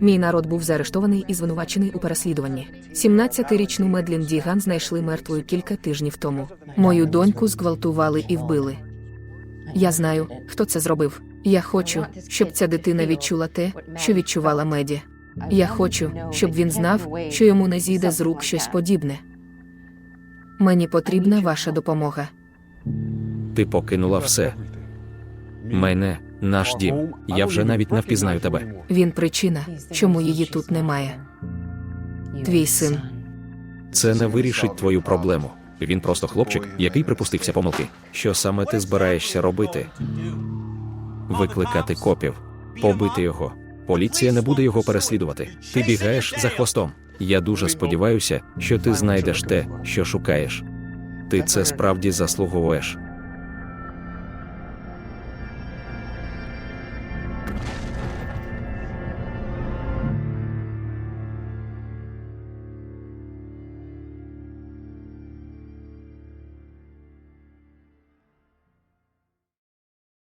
Мій народ був заарештований і звинувачений у переслідуванні. 17-річну Медлін Діган знайшли мертвою кілька тижнів тому. Мою доньку зґвалтували і вбили. Я знаю, хто це зробив. Я хочу, щоб ця дитина відчула те, що відчувала Меді. Я хочу, щоб він знав, що йому не зійде з рук щось подібне. Мені потрібна ваша допомога. Ти покинула все. Мене, наш дім. Я вже навіть не впізнаю тебе. Він причина, чому її тут немає. Твій син. Це не вирішить твою проблему. Він просто хлопчик, який припустився помилки. Що саме ти збираєшся робити? Викликати копів, побити його. Поліція не буде його переслідувати. Ти бігаєш за хвостом. Я дуже сподіваюся, що ти знайдеш те, що шукаєш. Ти це справді заслуговуєш.